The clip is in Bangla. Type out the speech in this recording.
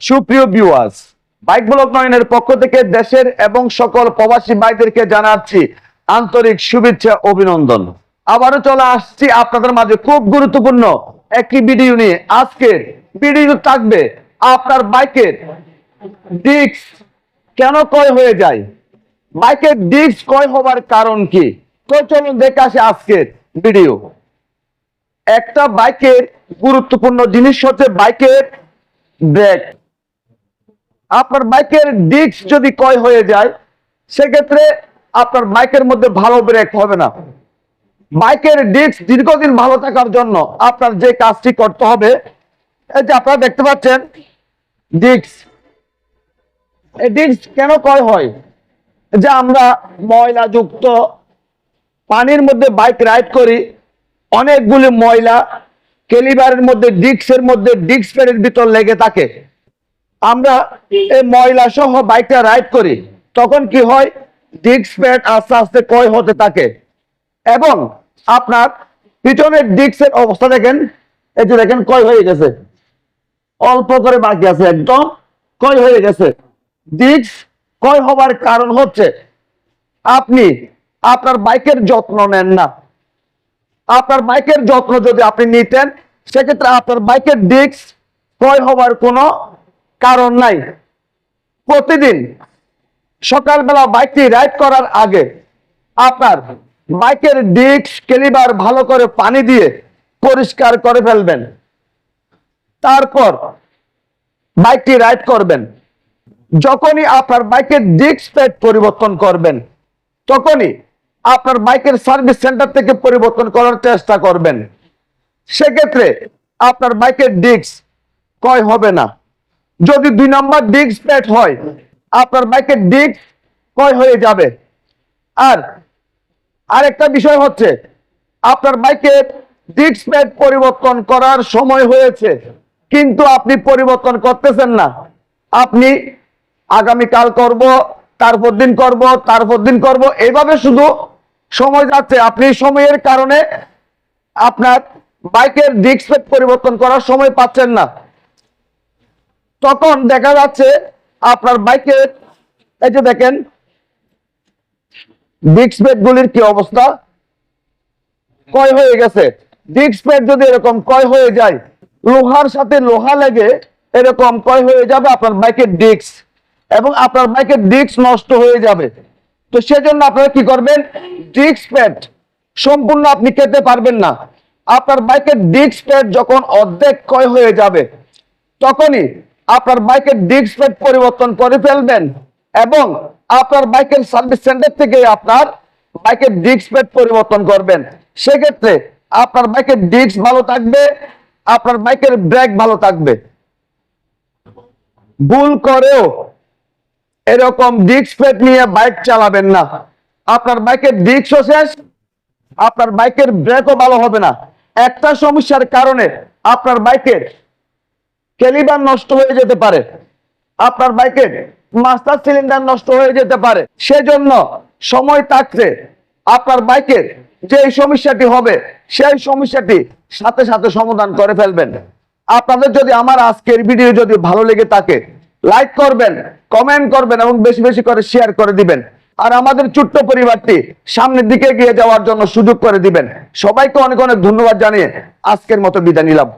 সুপ্রিয় ভিউয়ার্স বাইক ব্লক নয়নের পক্ষ থেকে দেশের এবং সকল প্রবাসী ভাইদেরকে জানাচ্ছি আন্তরিক শুভেচ্ছা, অভিনন্দন। আবারও চলে আসছি আপনাদের মাঝে খুব গুরুত্বপূর্ণ একটি ভিডিও নিয়ে। আজকের ভিডিও থাকবে আপনার বাইকের ডিস্ক কেন কয় হয়ে যায়? বাইকের ডিস্ক কয় হবার কারণ কি? তো চলুন দেখে আসি আজকের ভিডিও একটা বাইকের গুরুত্বপূর্ণ জিনিস হচ্ছে বাইকের ব্রেক আপনার বাইকের ডিস্ক যদি কয় হয়ে যায়, সেক্ষেত্রে আপনার বাইকের মধ্যে ভালো ব্রেক হবে না। বাইকের ডিস্ক দীর্ঘদিন ভালো থাকার জন্য আপনার যে কাজটি করতে হবে, এই যে আপনারা দেখতে পাচ্ছেন ডিস্ক এই ডিস্ক কেন কয় হয়? যে আমরা ময়লা যুক্ত পানির মধ্যে বাইক রাইড করি, অনেকগুলি ময়লা কেলিবারের মধ্যে ডিস্কের মধ্যে ডিস্ক প্যাডের ভিতর লেগে থাকে। আমরা এই ময়লা সহ বাইকটা রাইড করি, তখন কি হয়? ডিস্ক প্যাড আস্তে আস্তে ক্ষয় হতে থাকে। এবং আপনার পিছনের ডিস্কের অবস্থা দেখেন, এই যে দেখেন ক্ষয় হয়ে গেছে। অল্প করে বাকি আছে একদম ক্ষয় হয়ে গেছে। ডিস্ক ক্ষয় হবার কারণ হচ্ছে, আপনি আপনার বাইকের যত্ন নেন না। আপনার বাইকের যত্ন যদি আপনি নিতেন, সেক্ষেত্রে আপনার বাইকের ডিস্ক ক্ষয় হবার কোনো কারণ নাই। প্রতিদিন সকালবেলা বাইকটি রাইড করার আগে আপনার বাইকের ডিস্ক কেলিবার ভালো করে পানি দিয়ে পরিষ্কার করে ফেলবেন। তারপর বাইকটি রাইড করবেন। যখনই আপনার বাইকের ডিস্ক প্যাড পরিবর্তন করবেন, তখনই আপনার বাইকের সার্ভিস সেন্টার থেকে পরিবর্তন করার চেষ্টা করবেন। সেক্ষেত্রে আপনার বাইকের ডিস্ক কয় হবে না। যদি দুই নম্বর ডিস্ক প্যাড হয়, আপনার বাইকের ডিস্ক কয় হয়ে যাবে। আর আরেকটা বিষয় হচ্ছে, আপনার বাইকের ডিস্ক প্যাড পরিবর্তন করার সময় হয়েছে, কিন্তু আপনি পরিবর্তন করতেছেন না। আপনি আগামীকাল করব, তারপর দিন করব, তারপর দিন করব এইভাবে শুধু সময় যাচ্ছে। আপনি সময়ের কারণে আপনার বাইকের ডিস্ক প্যাড পরিবর্তন করার সময় পাচ্ছেন না। তখন দেখা যাচ্ছে আপনার বাইকের এই যে দেখেন ডিস্ক গুলির কি অবস্থা? কয় হয়ে গেছে। ডিস্ক প্যাড যদি এরকম কয় হয়ে যায়, লোহার সাথে লোহা লেগে এরকম কয় হয়ে যাবে আপনার বাইকের ডিস্ক এবং আপনার বাইকের ডিস্ক নষ্ট হয়ে যাবে। তো সেজন্য আপনারা কি করবেন? ডিস্ক প্যাড সম্পূর্ণ আপনি খেতে পারবেন না। আপনার বাইকের ডিস্ক প্যাড যখন অর্ধেক ক্ষয় হয়ে যাবে, তখনই আপনার বাইকের ডিস্ক প্যাড পরিবর্তন করে ফেলবেন এবং আপনার বাইকের সার্ভিস সেন্টার থেকে আপনার বাইকের ডিস্ক প্যাড পরিবর্তন করবেন। সেক্ষেত্রে আপনার বাইকের ডিস্ক ভালো থাকবে, আপনার বাইকের ব্রেক ভালো থাকবে। ভুল করেও এরকম ডিস্ক প্যাড নিয়ে বাইক চালাবেন না। আপনার বাইকের ডিস্কও শেষ, আপনার বাইকের ব্রেকও ভালো হবে না। একটা সমস্যার কারণে আপনার বাইকের কেলিবার নষ্ট হয়ে যেতে পারে। আপনার বাইকের মাস্টার সিলিন্ডার নষ্ট হয়ে যেতে পারে। সেজন্য সময় থাকতে আপনার বাইকের যে সমস্যাটি হবে, সেই সমস্যাটি সাথে সাথে সমাধান করে ফেলবেন। আপনাদের যদি আমার আজকের ভিডিও যদি ভালো লেগে থাকে, লাইক করবেন, কমেন্ট করবেন এবং বেশি বেশি করে শেয়ার করে দিবেন। আর আমাদের ছোট্ট পরিবারটি সামনের দিকে এগিয়ে যাওয়ার জন্য সুযোগ করে দিবেন। সবাইকে অনেক অনেক ধন্যবাদ জানিয়ে আজকের মতো বিদায় নিলাম।